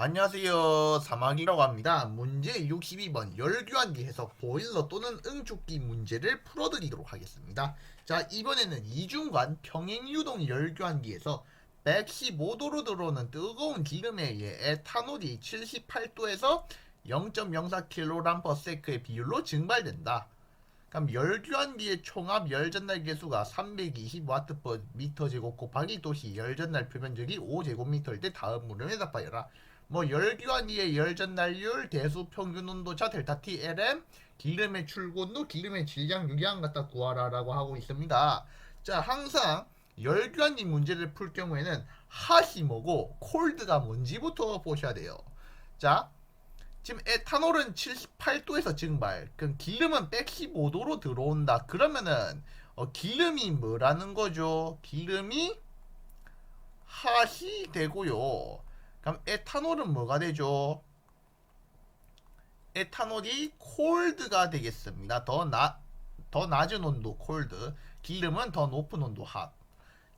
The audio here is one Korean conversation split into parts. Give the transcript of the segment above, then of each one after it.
안녕하세요. 사막이라고 합니다. 문제 62번 열교환기에서 보일러 또는 응축기 문제를 풀어드리도록 하겠습니다. 자, 이번에는 이중관 평행유동 열교환기에서 115도로 들어오는 뜨거운 기름에 의해 에탄올이 78도에서 0.04kg/s의 비율로 증발된다. 그럼 열교환기의 총합 열전달 계수가 320W/m 제곱 곱하기 도시 열전달 표면적이 5제곱미터일 때 다음 물음에 답하여라. 뭐 열교환기의 열전달률, 대수 평균 온도차 델타 T Lm, 기름의 출고온도, 기름의 질량 유량 갖다 구하라라고 하고 있습니다. 자, 항상 열교환기 문제를 풀 경우에는 핫이 뭐고 콜드가 뭔지부터 보셔야 돼요. 자, 지금 에탄올은 78도에서 증발, 그럼 기름은 115도로 들어온다. 그러면은 어, 기름이 뭐라는 거죠? 기름이 핫이 되고요. 그럼 에탄올은 뭐가 되죠? 에탄올이 콜드가 되겠습니다. 더 나, 더 낮은 온도 콜드, 기름은 더 높은 온도 핫.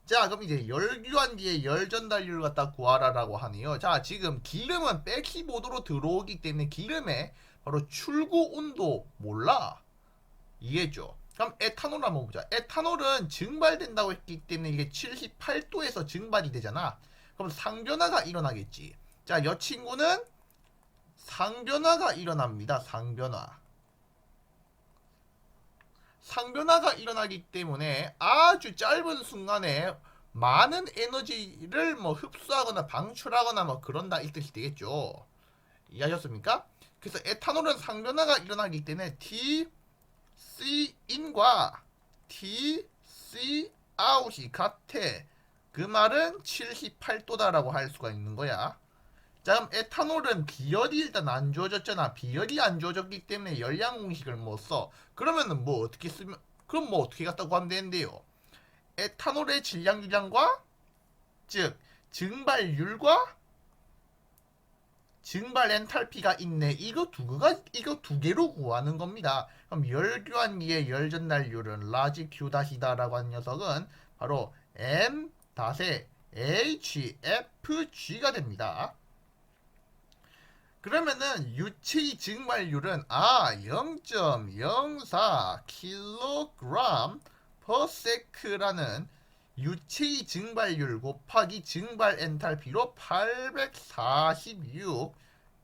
자, 그럼 이제 열교환 뒤에 열 전달률 갖다 구하라라고 하네요. 자, 지금 기름은 115도로 들어오기 때문에 기름의 바로 출고 온도 몰라. 이해죠? 그럼 에탄올 한번 보자. 에탄올은 증발된다고 했기 때문에 이게 78도에서 증발이 되잖아. 그럼 상변화가 일어나겠지. 자, 이 친구는 상변화가 일어납니다. 상변화. 상변화가 일어나기 때문에 아주 짧은 순간에 많은 에너지를 뭐 흡수하거나 방출하거나 뭐 그런다 이 뜻이 되겠죠. 이해하셨습니까? 그래서 에탄올은 상변화가 일어나기 때문에 T, C in과 T, C out이 같아. 그 말은 78도다라고 할 수가 있는 거야. 자, 그럼 에탄올은 비열이 일단 안 주어졌잖아. 비열이 안 주어졌기 때문에 열량 공식을 못 써. 그러면은 뭐 어떻게 쓰면, 그럼 뭐 어떻게 갖다 구하면 되는데요? 에탄올의 질량 유량과, 즉, 증발율과 증발 엔탈피가 있네. 이거 두 개가, 이거 두 개로 구하는 겁니다. 그럼 열 교환기의 열 전달률은 라지 Q 다시다라고 하는 녀석은 바로 M 다세 HFG가 됩니다. 그러면은 유체의 증발률은 아 0.04 kg per sec라는 유체의 증발률 곱하기 증발 엔탈피로 846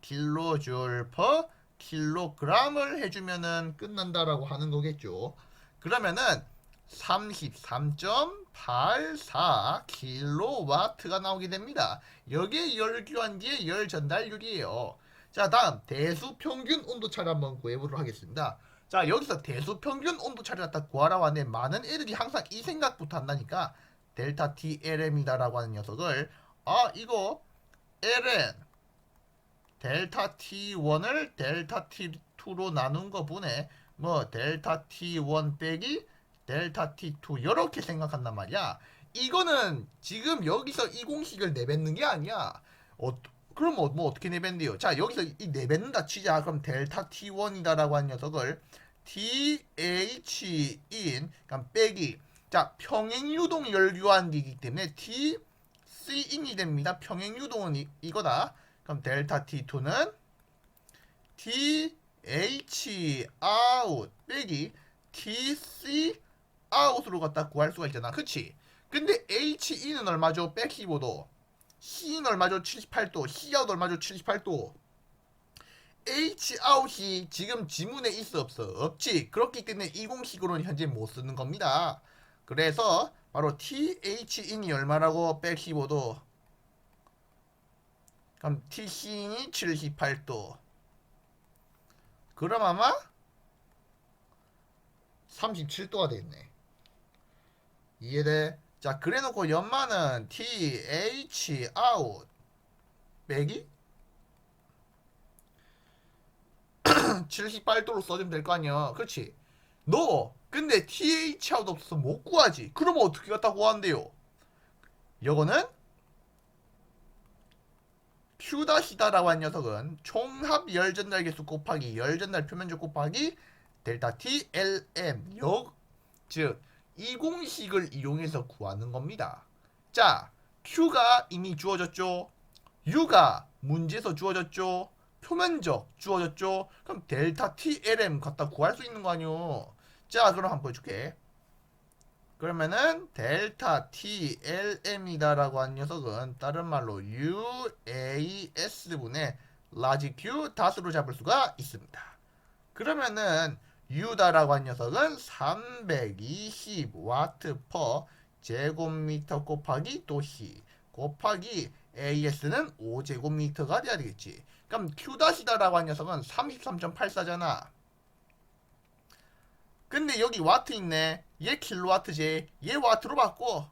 킬로줄 per 킬로그램을 해주면은 끝난다라고 하는 거겠죠. 그러면은 33.84 킬로와트가 나오게 됩니다. 여기에 열 교환기의 열 전달률이에요. 자, 다음 대수 평균 온도차를 한번 구해보도록 하겠습니다. 자, 여기서 대수 평균 온도차를 갖다 구하라고 하는데 많은 애들이 항상 이 생각부터 한다니까 델타 T LM이다라고 하는 녀석을 아, 이거 LN 델타 T1을 델타 T2로 나눈 거 보네. 뭐 델타 T1 빼기 델타 T2 이렇게 생각한단 말이야. 이거는 지금 여기서 이 공식을 내뱉는 게 아니야. 어, 그럼 뭐, 뭐 어떻게 내뱉는데요? 자 여기서 이 내뱉는다 치자. 그럼 델타 T1이다라고 한 녀석을 TH인 그럼 빼기 자 평행 유동 열교환기이기 때문에 T C인이 됩니다. 평행 유동은 이, 이거다. 그럼 델타 T2는 T H out 빼기 T Out으로 갖다 구할 수가 있잖아. 그치? 근데 HE는 얼마죠? 115도. C는 얼마죠? 78도. C out 얼마죠? 78도. H out이 지금 지문에 있어 없어? 없지. 그렇기 때문에 이 공식으로는 현재 못 쓰는 겁니다. 그래서 바로 TH in이 얼마라고? 115도. 그럼 TC인이 78도. 그럼 아마 37도가 되겠네. 이해돼? 자, 그래 놓고 연마는 TH out 빼기 78도로 써주면 될 거 아니야. 그렇지? 너 근데 TH out 없어서 못 구하지. 그러면 어떻게 갖다 구한대요? 요거는 Q-다라고 한 녀석은 총합 열전달 개수 곱하기 열전달 표면적 곱하기 델타 T L M 역, 즉, 이 공식을 이용해서 구하는 겁니다. 자, Q가 이미 주어졌죠? U가 문제에서 주어졌죠. 표면적 주어졌죠. 그럼 델타 TLM 갖다 구할 수 있는 거 아니요. 자, 그럼 한번 보여줄게. 그러면은 델타 TLM이다라고 한 녀석은 다른 말로 UAS분의 라지 Q 다수로 잡을 수가 있습니다. 그러면은 U다라고 한 녀석은 320와트 퍼 제곱미터 곱하기 도시 곱하기 AS는 5제곱미터가 돼야 되겠지. 그럼 Q-다시다라고 한 녀석은 33.84잖아. 근데 여기 와트 있네. 얘 킬로와트지. 얘 와트로 바꿔.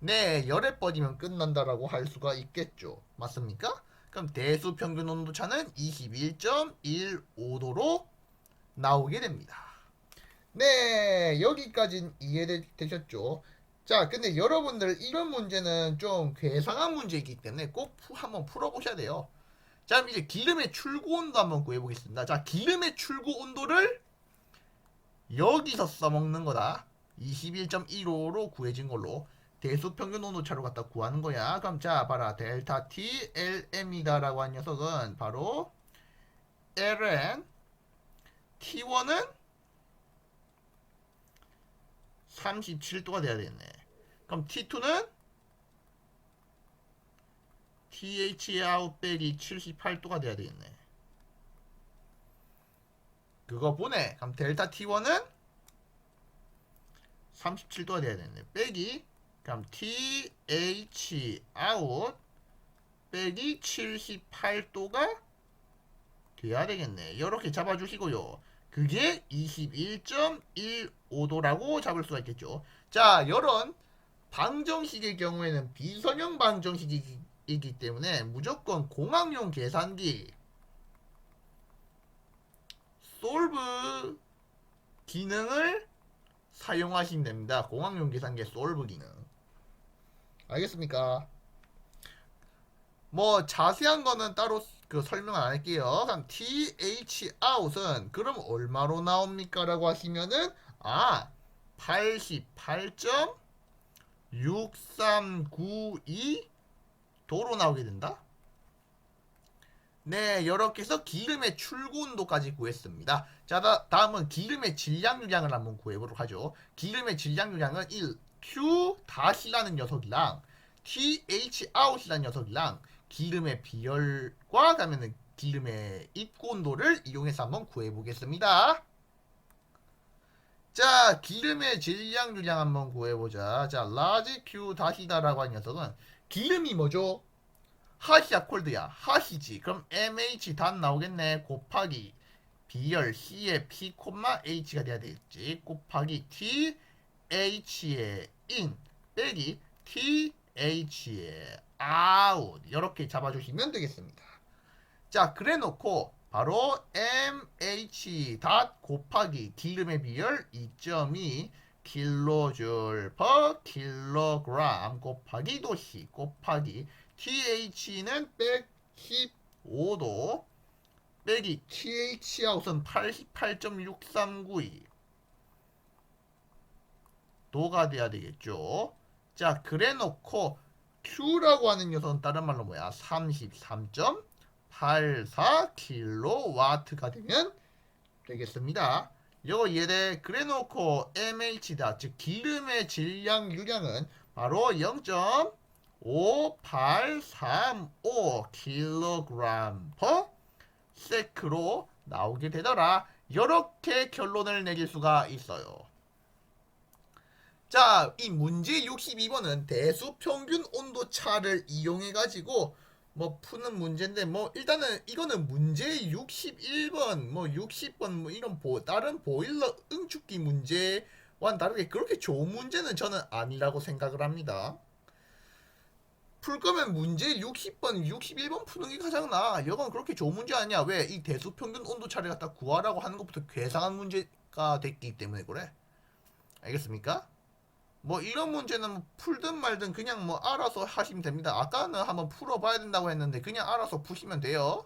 네, 열에 뻗이면 끝난다라고 할 수가 있겠죠. 맞습니까? 그럼 대수 평균 온도 차는 21.15도로 나오게 됩니다. 네, 여기까진 이해되셨죠? 자, 근데 여러분들 이런 문제는 좀 괴상한 문제이기 때문에 꼭 푸- 한번 풀어보셔야 돼요. 자, 그럼 이제 기름의 출고 온도 한번 구해보겠습니다. 자, 기름의 출고 온도를 여기서 써먹는 거다. 21.15로 구해진 걸로 대수 평균 온도 차로 갖다 구하는 거야. 그럼 자, 봐라. 델타 T LM이다라고 한 녀석은 바로 LN T1은 37도가 돼야 되겠네. 그럼 T2는 TH 아웃 빼기 78도가 돼야 되겠네. 그거 보내. 그럼 델타 T1은 37도가 돼야 되겠네. 빼기 그럼 TH 아웃 빼기 78도가 돼야 되겠네. 이렇게 잡아주시고요. 그게 21.15도라고 잡을 수가 있겠죠. 자, 이런 방정식의 경우에는 비선형 방정식이기 때문에 무조건 공학용 계산기 솔브 기능을 사용하시면 됩니다. 공학용 계산기의 솔브 기능. 알겠습니까? 뭐 자세한 거는 따로 그 설명 안 할게요. 그럼 TH out은 그럼 얼마로 나옵니까? 라고 하시면은 아 88.6392 도로 나오게 된다. 네, 이렇게 해서 기름의 출고 온도까지 구했습니다. 자, 다, 다음은 기름의 질량 유량을 한번 구해보도록 하죠. 기름의 질량 유량은 1 Q 다시라는 녀석이랑 TH out이라는 녀석이랑 기름의 비열과 가면은 기름의 입고 온도를 이용해서 한번 구해보겠습니다. 자, 기름의 질량 유량 한번 구해보자. 자, 라지 Q 다시다라고 하는 녀석은 기름이 뭐죠? 핫이야 콜드야 핫이지 그럼 MH 단 나오겠네 곱하기 비열 C의 P H가 돼야 되겠지 곱하기 T H의 in 빼기 T H의 out 이렇게 잡아주시면 되겠습니다. 자 그래 놓고 바로 MH 닷 곱하기 기름의 비열 2.2 킬로줄 per 킬로그램 곱하기 도시 곱하기 TH는 115도 빼기 TH 아웃은 88.6392 도가 돼야 되겠죠. 자, 그래 놓고 Q라고 하는 녀석은 다른 말로 뭐야? 33.84 킬로와트가 되면 되겠습니다. 이거 이해돼? 그래 놓고 MH다. 즉 기름의 질량 유량은 바로 0. 5835 킬로그램 퍼 세크로 나오게 되더라. 이렇게 결론을 내릴 수가 있어요. 자, 이 문제 62번은 대수 평균 온도 차를 이용해 가지고 뭐 푸는 문제인데 뭐 일단은 이거는 문제 61번 뭐 60번 뭐 이런 보 다른 보일러 응축기 문제와는 다르게 그렇게 좋은 문제는 저는 아니라고 생각을 합니다. 풀 거면 문제 60번, 61번 푸는 게 가장 나아. 이건 그렇게 좋은 문제 아니야. 왜? 이 대수 평균 온도 차를 갖다 구하라고 하는 것부터 괴상한 문제가 됐기 때문에 그래. 알겠습니까? 뭐 이런 문제는 뭐 풀든 말든 그냥 뭐 알아서 하시면 됩니다. 아까는 한번 풀어봐야 된다고 했는데 그냥 알아서 푸시면 돼요.